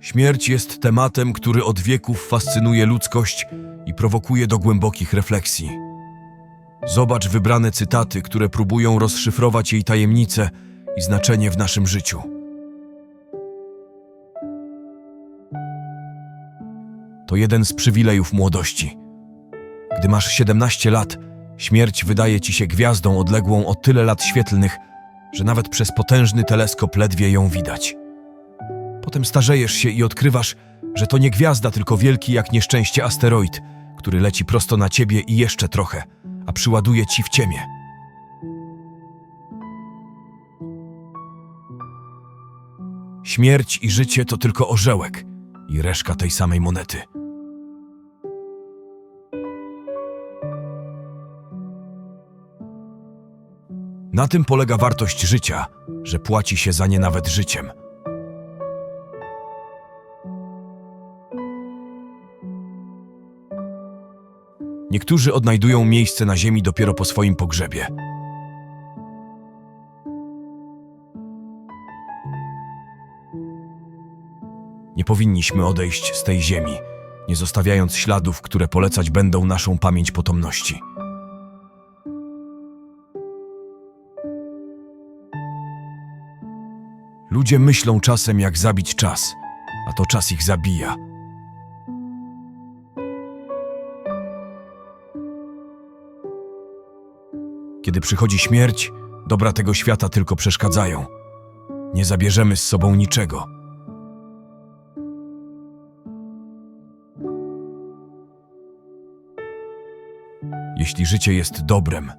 Śmierć jest tematem, który od wieków fascynuje ludzkość i prowokuje do głębokich refleksji. Zobacz wybrane cytaty, które próbują rozszyfrować jej tajemnice i znaczenie w naszym życiu. To jeden z przywilejów młodości. Gdy masz 17 lat, śmierć wydaje ci się gwiazdą odległą o tyle lat świetlnych, że nawet przez potężny teleskop ledwie ją widać. Potem starzejesz się i odkrywasz, że to nie gwiazda, tylko wielki jak nieszczęście asteroid, który leci prosto na ciebie i jeszcze trochę, a przyładuje ci w ciemię. Śmierć i życie to tylko orzełek i reszka tej samej monety. Na tym polega wartość życia, że płaci się za nie nawet życiem. Niektórzy odnajdują miejsce na ziemi dopiero po swoim pogrzebie. Nie powinniśmy odejść z tej ziemi, nie zostawiając śladów, które polecać będą naszą pamięć potomności. Ludzie myślą czasem, jak zabić czas, a to czas ich zabija. Kiedy przychodzi śmierć, dobra tego świata tylko przeszkadzają. Nie zabierzemy z sobą niczego. Jeśli życie jest dobrem,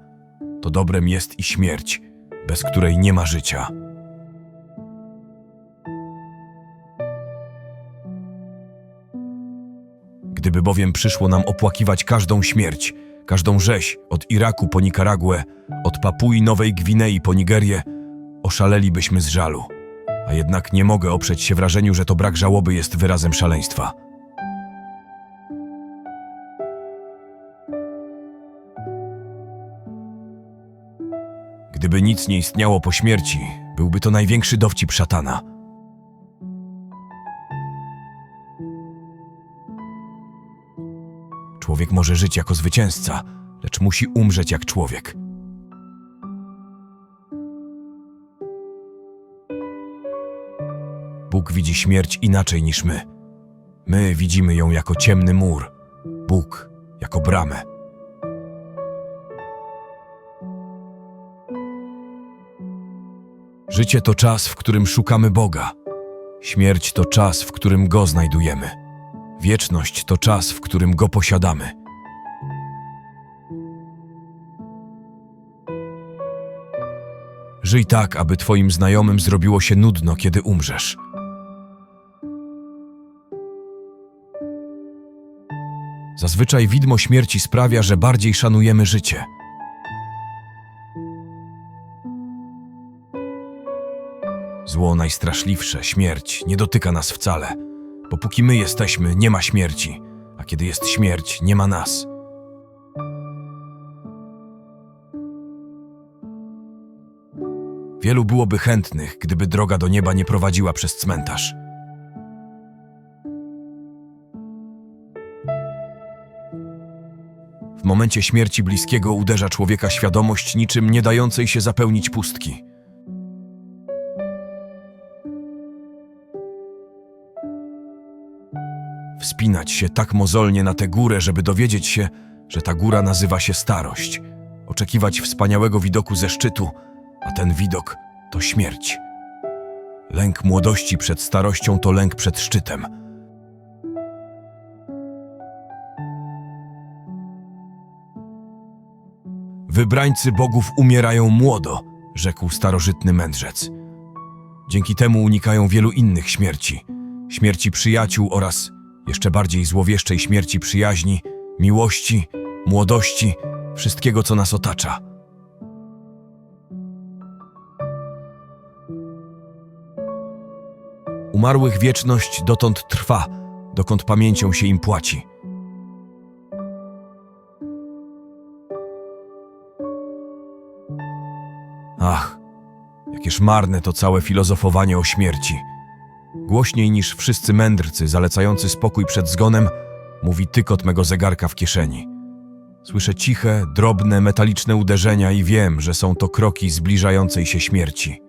to dobrem jest i śmierć, bez której nie ma życia. Gdyby bowiem przyszło nam opłakiwać każdą śmierć, każdą rzeź, od Iraku po Nikaraguę, od Papui Nowej Gwinei po Nigerię, oszalelibyśmy z żalu. A jednak nie mogę oprzeć się wrażeniu, że to brak żałoby jest wyrazem szaleństwa. Gdyby nic nie istniało po śmierci, byłby to największy dowcip szatana. Człowiek może żyć jako zwycięzca, lecz musi umrzeć jak człowiek. Bóg widzi śmierć inaczej niż my. My widzimy ją jako ciemny mur, Bóg jako bramę. Życie to czas, w którym szukamy Boga. Śmierć to czas, w którym Go znajdujemy. Wieczność to czas, w którym Go posiadamy. Żyj tak, aby Twoim znajomym zrobiło się nudno, kiedy umrzesz. Zazwyczaj widmo śmierci sprawia, że bardziej szanujemy życie. Zło najstraszliwsze, śmierć, nie dotyka nas wcale, bo póki my jesteśmy, nie ma śmierci, a kiedy jest śmierć, nie ma nas. Wielu byłoby chętnych, gdyby droga do nieba nie prowadziła przez cmentarz. W momencie śmierci bliskiego uderza człowieka świadomość niczym nie dającej się zapełnić pustki. Wspinać się tak mozolnie na tę górę, żeby dowiedzieć się, że ta góra nazywa się starość. Oczekiwać wspaniałego widoku ze szczytu, a ten widok to śmierć. Lęk młodości przed starością to lęk przed szczytem. Wybrańcy bogów umierają młodo, rzekł starożytny mędrzec. Dzięki temu unikają wielu innych śmierci śmierci przyjaciół oraz jeszcze bardziej złowieszczej śmierci przyjaźni, miłości, młodości, wszystkiego, co nas otacza. Umarłych wieczność dotąd trwa, dokąd pamięcią się im płaci. Ach, jakież marne to całe filozofowanie o śmierci. Głośniej niż wszyscy mędrcy zalecający spokój przed zgonem, mówi tykot mego zegarka w kieszeni. Słyszę ciche, drobne, metaliczne uderzenia i wiem, że są to kroki zbliżającej się śmierci.